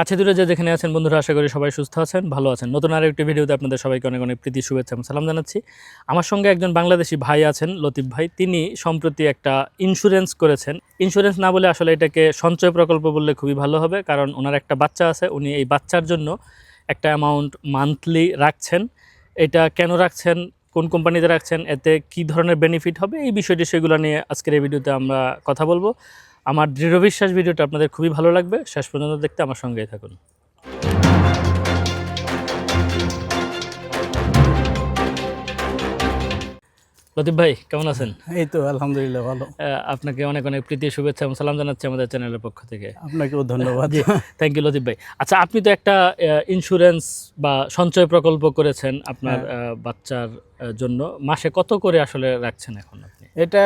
কাছে দূরে যে যেখানে আছেন বন্ধুরা, আশা করি সবাই সুস্থ আছেন, ভালো আছেন। নতুন আর একটি ভিডিওতে আপনাদের সবাইকে অনেক অনেক প্রীতি, শুভেচ্ছা এবং সালাম জানাচ্ছি। আমার সঙ্গে একজন বাংলাদেশি ভাই আছেন, লতিফ ভাই। তিনি সম্প্রতি একটা ইন্স্যুরেন্স করেছেন। ইন্স্যুরেন্স না বলে আসলে এটাকে সঞ্চয় প্রকল্প বললে খুবই ভালো হবে, কারণ ওনার একটা বাচ্চা আছে। উনি এই বাচ্চার জন্য একটা অ্যামাউন্ট মান্থলি রাখছেন। এটা কেন রাখছেন? কোন কোম্পানিতে রাখছেন? এতে কি ধরনের বেনিফিট হবে? এই বিষয়টি সেগুলো নিয়ে আজকের এই ভিডিওতে আমরা কথা বলব। আমার দৃঢ় বিশ্বাস ভিডিওটা আপনাদের খুবই ভালো লাগবে। শেষ পর্যন্ত দেখতে আমার সঙ্গেই থাকুন। লতিফ ভাই কেমন আছেন? এই তো আলহামদুলিল্লাহ ভালো। আপনাকে অনেক অনেক প্রীতি শুভেচ্ছা এবং সালাম জানাচ্ছি আমাদের চ্যানেলের পক্ষ থেকে। আপনাকেও ধন্যবাদ। থ্যাংক ইউ লতিফ ভাই। আচ্ছা আপনি তো একটা ইন্স্যুরেন্স বা সঞ্চয় প্রকল্প করেছেন আপনার আহ, বাচ্চার জন্য। মাসে কত করে আসলে রাখছেন এখন এটা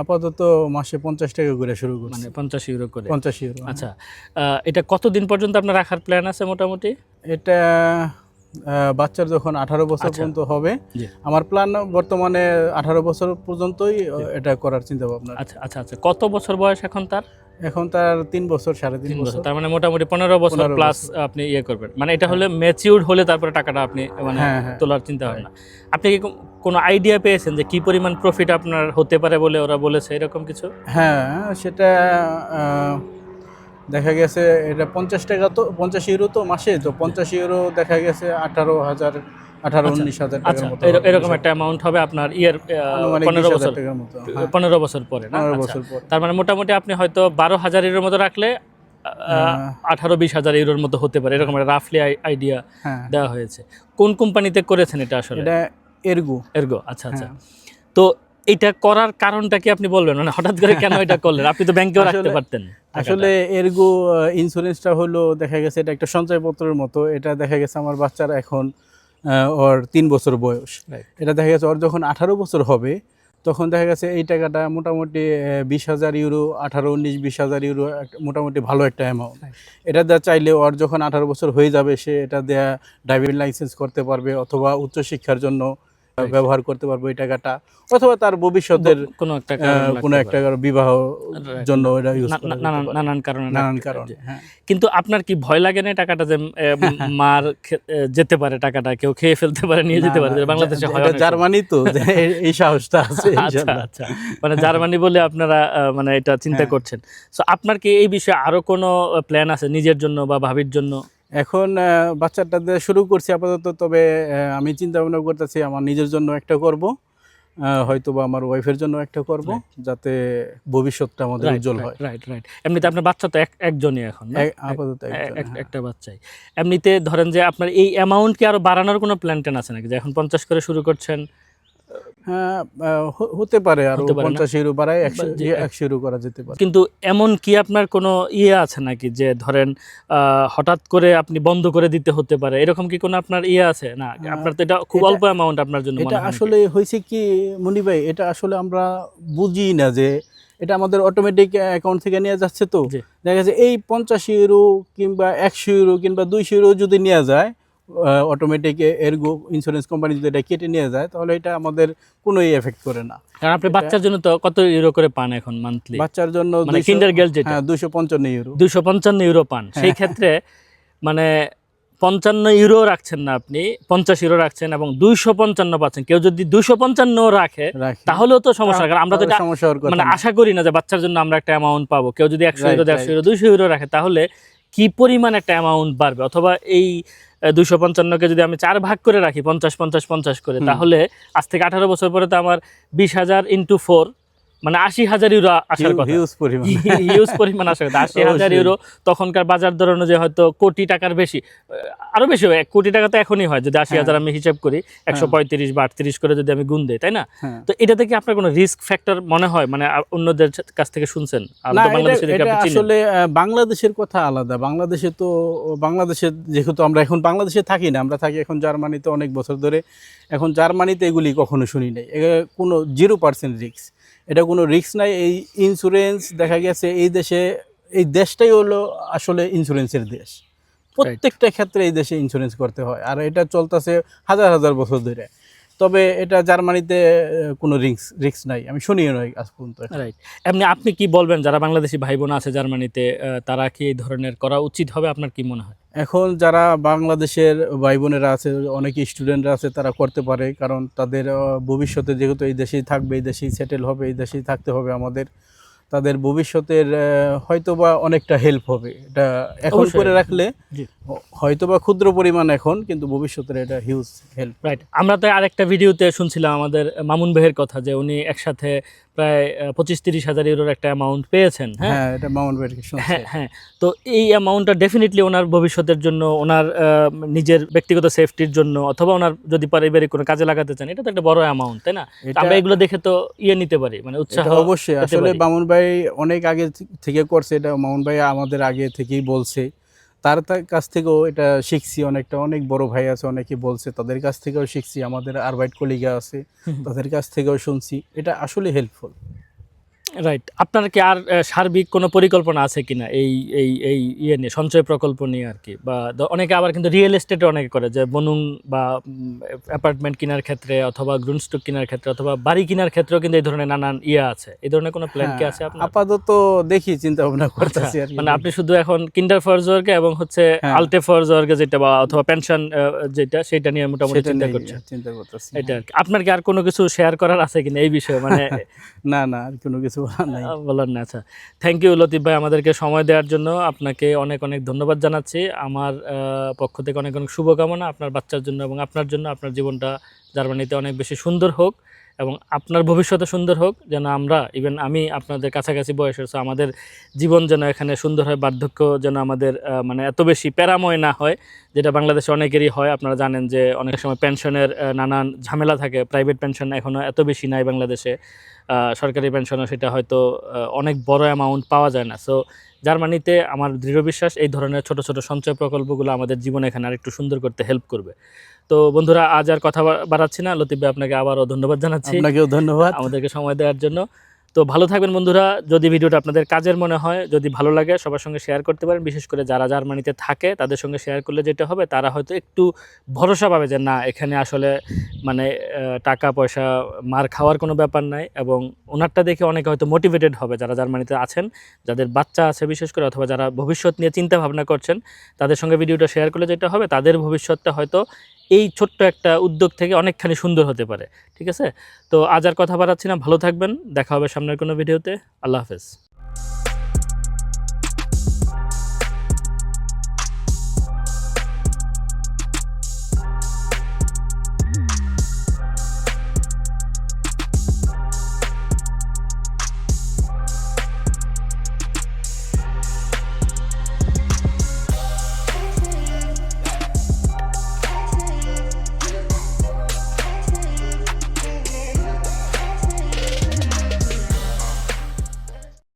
আপাতত মাসে পঞ্চাশ টাকা করে শুরু করছি। মানে পঞ্চাশ ইউরো করে। পঞ্চাশ ইউরো আচ্ছা আহ, এটা কতদিন পর্যন্ত আপনার রাখার প্ল্যান আছে মোটামুটি? এটা বাচ্চার যখন আঠারো বছর আচ্ছা। পর্যন্ত হবে আমার প্ল্যান বর্তমানে আঠারো বছর পর্যন্তই এটা করার চিন্তা ভাবনা আচ্ছা আচ্ছা আচ্ছা। কত বছর বয়স এখন তার? এখন তার তিন বছর সাড়ে তিন বছর। তার মানে মোটামুটি পনেরো বছর প্লাস আপনি ইয়ে করবেন। মানে এটা হলে ম্যাচিউরড হলে তারপরে টাকাটা আপনি মানে হ্যাঁ, হ্যাঁ। তোলার চিন্তা ভাবনা। আপনি কি কোনো আইডিয়া পেয়েছেন যে কি পরিমাণ প্রফিট আপনার হতে পারে বলে ওরা বলেছে এরকম কিছু? হ্যাঁ সেটা দেখা গেছে এটা পঞ্চাশ টাকা তো পঞ্চাশ ইউরো তো মাসে তো পঞ্চাশ ইউরো দেখা গেছে আঠারো হাজার আঠারো আচ্ছা, উনিশ হাজার আচ্ছা টাকার মতো। এরকম একটা অ্যামাউন্ট হবে আপনার ইয়ের পনেরো বছর। হ্যাঁ, পনেরো বছর পরে না? আচ্ছা। বছর পর। তার মানে মোটামুটি আপনি হয়তো বারো হাজার ইউরোর মতো রাখলে হ্যাঁ। আঠারো বিশ হাজার ইউরোর মতো হতে পারে। এরকম একটা রাফলি আইডিয়া হ্যাঁ। দেওয়া হয়েছে। কোন কোম্পানিতে করেছেন এটা আসলে? এটা এরগু এরগো আচ্ছা আচ্ছা। তো এটা করার কারণটা কি আপনি বলবেন? মানে হঠাৎ করে কেন এটা করলেন? আপনি তো ব্যাংকেও রাখতে আসলে- পারতেন। আসলে এরগু ইন্স্যুরেন্সটা হলো দেখা গেছে এটা একটা সঞ্চয়পত্রের মতো। এটা দেখা গেছে আমার বাচ্চারা এখন ওর তিন বছর বয়স। এটা দেখা গেছে ওর যখন আঠারো বছর হবে তখন দেখা গেছে এই টাকাটা মোটামুটি বিশ হাজার ইউরো আঠারো উনিশ বিশ হাজার ইউরো মোটামুটি ভালো একটা অ্যামাউন্ট এটা দেওয়া চাইলে ওর যখন আঠারো বছর হয়ে যাবে সে এটা দেয়া ড্রাইভিং লাইসেন্স করতে পারবে অথবা উচ্চশিক্ষার জন্য। ব্যবহার করতে পারবে এই টাকাটা অথবা তার ভবিষ্যতের কোনো একটা কোনো একটা বিবাহ জন্য এটা ইউজ নানান কারণে নানান কারণে হ্যাঁ। কিন্তু আপনার কি ভয় লাগে না টাকাটা যে মার যেতে পারে টাকাটা কেউ খেয়ে ফেলতে পারে নিয়ে যেতে পারে বাংলাদেশে হয় জার্মানি তো এই সাহসটা আছে আচ্ছা। আচ্ছা। মানে জার্মানি বলে আপনারা মানে এটা চিন্তা হ্যাঁ। করছেন। সো আপনার কি এই বিষয়ে আরও কোনো প্ল্যান আছে নিজের জন্য বা ভাবির জন্য? এখন বাচ্চাটা দিয়ে শুরু করছি আপাতত তবে আমি চিন্তা ভাবনা করতেছি আমার নিজের জন্য একটা করব হয়তো বা আমার ওয়াইফের জন্য একটা করব যাতে ভবিষ্যৎটা আমাদের উজ্জ্বল হয়। রাইট রাইট এমনিতে আপনার বাচ্চা তো এক একজনই এখন আপাতত হ্যাঁ। একটা বাচ্চাই। এমনিতে ধরেন যে আপনার এই অ্যামাউন্ট কি আরও বাড়ানোর কোনো প্ল্যান ট্যান আছে নাকি? যে এখন পঞ্চাশ করে শুরু করছেন হতে পারে আর হতে পারে না? পঞ্চাশ ইউরো বাড়ায় একশো একশো ইউরো করা যেতে পারে। কিন্তু এমন কি আপনার কোনো ইয়ে আছে নাকি যে ধরেন হঠাৎ করে আপনি বন্ধ করে দিতে হতে পারে? এরকম কি কোনো আপনার ইয়ে আছে? না আপনার তো এটা খুব অল্প অ্যামাউন্ট আপনার জন্য এটা আসলে হয়েছে কি মনি ভাই এটা আসলে আমরা বুঝি না যে এটা আমাদের অটোমেটিক অ্যাকাউন্ট থেকে নিয়ে যাচ্ছে তো। দেখা যাচ্ছে এই পঞ্চাশ ইউরো কিংবা একশো ইউরো কিংবা দুইশো ইউরো যদি নিয়ে যায় অটোমেটিক এরগো ইন্স্যুরেন্স কোম্পানি যদি এটা কেটে নিয়ে যায় তাহলে এটা আমাদের কোনো এফেক্ট করে না। কারণ আপনি বাচ্চার জন্য তো কত ইউরো করে পান এখন মান্থলি বাচ্চার জন্য মানে কিন্ডার গেল যেটা। হ্যাঁ দুইশো পঞ্চান্ন ইউরো দুইশো পঞ্চান্ন ইউরো পান। হ্যাঁ। সেই ক্ষেত্রে মানে পঞ্চান্ন ইউরো রাখছেন না আপনি পঞ্চাশ ইউরো রাখছেন এবং দুইশো পঞ্চান্ন পাচ্ছেন। কেউ যদি দুইশো পঞ্চান্ন রাখে তাহলেও তো সমস্যা কারণ আমরা তো সমস্যা মানে আশা করি না যে বাচ্চার জন্য আমরা একটা অ্যামাউন্ট পাবো। কেউ যদি একশো ইউরো দেড়শো ইউরো দুইশো ইউরো রাখে তাহলে কি পরিমাণ একটা অ্যামাউন্ট বাড়বে? অথবা এই দুশো পঞ্চান্নকে যদি আমি চার ভাগ করে রাখি পঞ্চাশ পঞ্চাশ পঞ্চাশ করে তাহলে আজ থেকে আঠারো বছর পরে তো আমার বিশ হাজার ইন্টু ফোর মানে আশি হাজার ইউরো আসার কথা। হিউজ পরিমাণ। হিউজ পরিমাণ আসার কথা। আশি হাজার ইউরো তখনকার বাজার দর অনুযায়ী হয়তো কোটি টাকার বেশি। আরও বেশি হয়। এক কোটি টাকা তো এখনই হয়। যদি আশি হাজার আমি হিসাব করি একশো পঁয়ত্রিশ বা আটত্রিশ করে যদি আমি গুণ দিই তাই না? হ্যাঁ। তো এটাতে কি আপনার কোনো রিস্ক ফ্যাক্টর মনে হয়? মানে অন্যদের কাছ থেকে শুনছেন? এটা- এটা। আসলে বাংলাদেশের কথা আলাদা। বাংলাদেশে তো বাংলাদেশে যেহেতু আমরা এখন বাংলাদেশে থাকি না আমরা থাকি এখন জার্মানিতে অনেক বছর ধরে। এখন জার্মানিতে এগুলি কখনো শুনি নাই। কোনো জিরো পার্সেন্ট রিস্ক এটা কোনো রিস্ক নাই এই ইন্স্যুরেন্স দেখা গেছে এই দেশে এই দেশটাই হলো আসলে ইন্স্যুরেন্সের দেশ। প্রত্যেকটা ক্ষেত্রে এই দেশে ইন্স্যুরেন্স করতে হয় আর এটা চলতেছে হাজার হাজার বছর ধরে। তবে এটা জার্মানিতে কোনো রিক্স রিক্স নাই। আমি শুনিও নয় আজ পর্যন্ত রাইট এমনি আপনি কি বলবেন যারা বাংলাদেশি ভাই বোন আছে জার্মানিতে তারা কি এই ধরনের করা উচিত হবে? আপনার কি মনে হয়? এখন যারা বাংলাদেশের ভাই বোনেরা আছে অনেক স্টুডেন্টরা আছে তারা করতে পারে। কারণ তাদের ভবিষ্যতে যেহেতু এই দেশেই থাকবে এই দেশেই সেটেল হবে এই দেশেই থাকতে হবে আমাদের। তাদের ভবিষ্যতের হয়তো বা অনেকটা হেল্প হবে। এটা এখন করে রাখলে জি। হ- হয়তোবা ক্ষুদ্র পরিমাণ এখন কিন্তু ভবিষ্যতের এটা হিউজ হেল্প রাইট আমরা তো আরেকটা ভিডিওতে শুনছিলাম আমাদের মামুন ভাইয়ের কথা যে উনি একসাথে প্রায় পঁচিশ তিরিশ হাজার ইউরোর একটা অ্যামাউন্ট পেয়েছেন হ্যাঁ? হ্যাঁ এটা মাউন্ট ব্যাটকে হ্যাঁ হ্যাঁ। তো এই অ্যামাউন্টটা ডেফিনেটলি ওনার ভবিষ্যতের জন্য ওনার নিজের ব্যক্তিগত সেফটির জন্য অথবা ওনার যদি পারিবারিক কোনো কাজে লাগাতে চান এটা তো একটা বড় অ্যামাউন্ট তাই না? আমরা এগুলো দেখে তো ইয়ে নিতে পারি মানে উৎসাহ অবশ্যই। আসলে মামুন ভাই অনেক আগে থেকে করছে এটা মামুন ভাই আমাদের আগে থেকেই বলছে। তার কাছ থেকেও এটা শিখছি অনেকটা। অনেক বড় ভাই আছে অনেকে বলছে তাদের কাছ থেকেও শিখছি আমাদের আরবাইট কলিগা আছে তাদের কাছ থেকেও শুনছি। এটা আসলে হেল্পফুল রাইট আপনার কি আর সার্বিক কোনো পরিকল্পনা আছে কিনা এই এই এই ইয়ে নিয়ে সঞ্চয় প্রকল্প নিয়ে আর কি? বা অনেকে আবার কিন্তু রিয়েল এস্টেটে অনেকে করে যে বনুং বা অ্যাপার্টমেন্ট কেনার ক্ষেত্রে অথবা গ্রুন স্টক কেনার ক্ষেত্রে অথবা বাড়ি কেনার ক্ষেত্রেও কিন্তু এই ধরনের নানান ইয়ে আছে। এই ধরনের কোনো প্ল্যান কি আছে আপনার? আপাতত দেখি চিন্তা ভাবনা করতেছি আচ্ছা, আর মানে আপনি শুধু এখন কিন্ডার ফরজওয়ার্গে এবং হচ্ছে হ্যাঁ। আলটে ফরজওয়ার্গে যেটা বা অথবা পেনশন যেটা সেটা নিয়ে মোটামুটি চিন্তা করছেন? চিন্তা করতেছি এটা আর কি। আপনার কি আর কোনো কিছু শেয়ার করার আছে কিনা এই বিষয়ে? মানে না না আর কোনো কিছু বলার না আচ্ছা। থ্যাংক ইউ লতিফ ভাই, আমাদেরকে সময় দেওয়ার জন্য। আপনাকে অনেক অনেক ধন্যবাদ জানাচ্ছি। আমার পক্ষ থেকে অনেক অনেক শুভকামনা আপনার বাচ্চার জন্য এবং আপনার জন্য। আপনার জীবনটা জার্মানিতে অনেক বেশি সুন্দর হোক এবং আপনার ভবিষ্যতে সুন্দর হোক। যেন আমরা ইভেন আমি আপনাদের কাছাকাছি বয়সের, so আমাদের জীবন যেন এখানে সুন্দর হয়, বার্ধক্য যেন আমাদের মানে এত বেশি প্যারাময় না হয়, যেটা বাংলাদেশে অনেকেরই হয়। আপনারা জানেন যে অনেক সময় পেনশনের নানান ঝামেলা থাকে প্রাইভেট পেনশন এখনও এত বেশি নাই বাংলাদেশে। সরকারি পেনশনও সেটা হয়তো অনেক বড় অ্যামাউন্ট পাওয়া যায় না। সো জার্মানিতে আমার দৃঢ় বিশ্বাস এই ধরনের ছোট ছোট সঞ্চয় প্রকল্পগুলো আমাদের জীবনে এখানে আরেকটু সুন্দর করতে হেল্প করবে। তো বন্ধুরা আজ আর কথা বাড়াচ্ছি না। লতিফ ভাই আপনাকে আবারও ধন্যবাদ জানাচ্ছি। আপনাকেও ধন্যবাদ। আমাদেরকে সময় দেওয়ার জন্য। তো ভালো থাকবেন বন্ধুরা। যদি ভিডিওটা আপনাদের কাজের মনে হয়, যদি ভালো লাগে, সবার সঙ্গে শেয়ার করতে পারেন। বিশেষ করে যারা জার্মানিতে থাকে, তাদের সঙ্গে শেয়ার করলে যেটা হবে, তারা হয়তো একটু ভরসা পাবে যে, না, এখানে আসলে মানে টাকা, পয়সা, মার খাওয়ার কোনো ব্যাপার নাই। এবং ওনারটা দেখে অনেকে হয়তো মোটিভেটেড হবে। যারা জার্মানিতে আছেন, যাদের বাচ্চা আছে বিশেষ করে, অথবা যারা ভবিষ্যৎ নিয়ে চিন্তা ভাবনা করছেন, তাদের সঙ্গে ভিডিওটা শেয়ার করলে যেটা হবে, তাদের ভবিষ্যৎটা হয়তো এই ছোট্ট একটা উদ্যোগ থেকে অনেকখানি সুন্দর হতে পারে, ঠিক আছে? তো আজ আর কথা বাড়াচ্ছি না, ভালো থাকবেন, দেখা হবে সামনের কোনো ভিডিওতে, আল্লাহ হাফেজ।